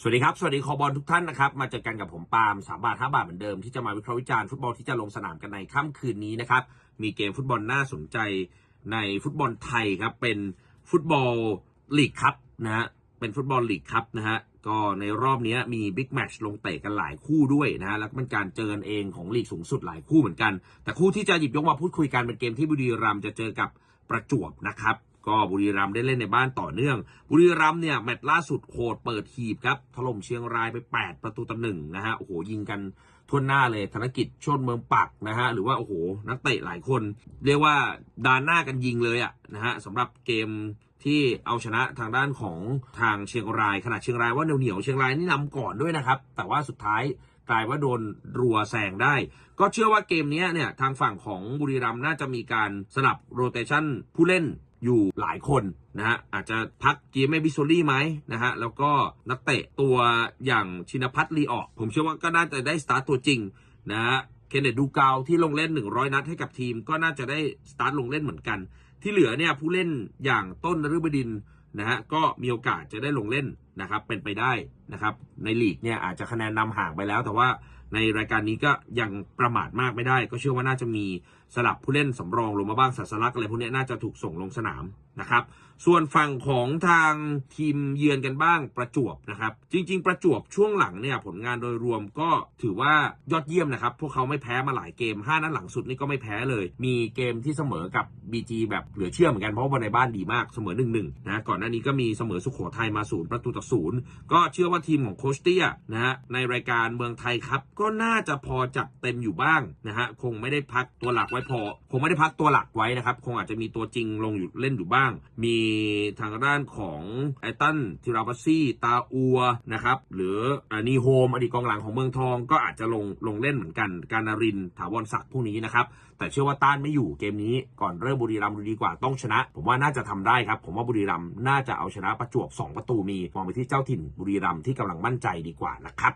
สวัสดีครับ สวัสดีคอบอลทุกท่านนะครับ มาเจอกันกับผมปาล์มสามบาทห้าบาทเหมือนเดิมที่จะมาวิเคราะห์วิจารณ์ฟุตบอลที่จะลงสนามกันในค่ำคืนนี้นะครับ มีเกมฟุตบอลน่าสนใจในฟุตบอลไทยครับ เป็นฟุตบอลลีกคัพนะฮะ เป็นฟุตบอลลีกคัพนะฮะ ก็ในรอบนี้มีบิ๊กแมตช์ลงเตะกันหลายคู่ด้วยนะฮะ แล้วก็เป็นการเจอกันเองของลีกสูงสุดหลายคู่เหมือนกัน แต่คู่ที่จะหยิบยกมาพูดคุยกันเป็นเกมที่บุรีรัมย์จะเจอกับประจวบนะครับ ก็บุรีรัมย์ได้เล่นในบ้านต่อเนื่อง บุรีรัมย์เนี่ยแมตช์ล่าสุดโหดเปิดหีบครับถล่มเชียงรายไป 8 ประตูต่อหนึ่งนะฮะโอ้โหยิงกันทั่วหน้าเลยธนกิจชนเมืองปักนะฮะหรือว่าโอ้โหนักเตะหลายคน เรียกว่าดานหน้ากันยิงเลยอะนะฮะสำหรับเกมที่เอาชนะทางด้านของทางเชียงรายขนาดเชียงรายว่าเหนียวเชียงรายนี่นำก่อนด้วยนะครับ แต่ว่าสุดท้ายกลายว่าโดนรัวแซงได้ ก็เชื่อว่าเกมนี้เนี่ยทางฝั่งของบุรีรัมย์น่าจะมีการสลับโรเตชันผู้เล่น อยู่หลายคนนะฮะอาจจะพักกีเมบิโซลี่ไหมนะฮะแล้วก็นักเตะตัวอย่างชินพัฒน์ลีออก ผมเชื่อว่าก็น่าจะได้สตาร์ตัวจริงนะฮะเคนเนตดูกาวที่ลงเล่น 100 นัดให้กับทีม ก็น่าจะได้สตาร์ทลงเล่นเหมือนกัน ที่เหลือเนี่ยผู้เล่นอย่างต้นนฤบดินนะฮะก็มีโอกาสจะได้ลงเล่น นะครับเป็นไปได้นะครับ ในลีกเนี่ยอาจจะคะแนนนำห่างไปแล้ว แต่ว่าในรายการนี้ก็ยังประมาทมากไม่ได้ ก็เชื่อว่าน่าจะมีสลับผู้เล่นสำรองลงมาบ้างสัสลักอะไรพวกนี้น่าจะถูกส่งลงสนามนะครับ ส่วนฝั่งของทางทีมเยือนกันบ้างประจวบนะครับ จริง ๆ ประจวบช่วงหลังเนี่ยผลงานโดยรวมก็ถือว่ายอดเยี่ยมนะครับ พวกเขาไม่แพ้มาหลายเกม 5 นัดหลังสุดนี่ก็ไม่แพ้เลย มีเกมที่เสมอกับ BG แบบเหลือเชื่อเหมือนกันเพราะว่าในบ้านดีมากเสมอ1นหนึ่งนะก่อนหน้านี้ก็มีเสมอสุโขทัยมาศูนย์ประตูต่อศูนย์ก็เชื่อว่าทีมของโคชเตี้ยนะฮะในรายการเมืองไทยครับ ก็น่าจะพอจัดเต็มอยู่บ้างนะฮะคงไม่ได้พักตัวหลักไว้พอ คงไม่ได้พักตัวหลักไว้นะครับ คงอาจจะมีตัวจริงลงอยู่เล่นอยู่บ้าง มีทางด้านของไอตันทิราบัสซี่ตาอัวนะครับหรืออนีโฮมอดีตกองหลังของเมืองทองก็อาจจะลงลงเล่นเหมือนกัน การนารินถาวรศักดิ์พวกนี้นะครับแต่เชื่อว่าต้านไม่อยู่เกมนี้ก่อนเริ่มบุรีรัมย์ดูดีกว่าต้องชนะ ผมว่าน่าจะทำได้ครับ ผมว่าบุรีรัมย์น่าจะเอาชนะประจวบ 2 ประตูมีมองไปที่เจ้าถิ่นบุรีรัมย์ที่กำลังมั่นใจดีกว่านะครับ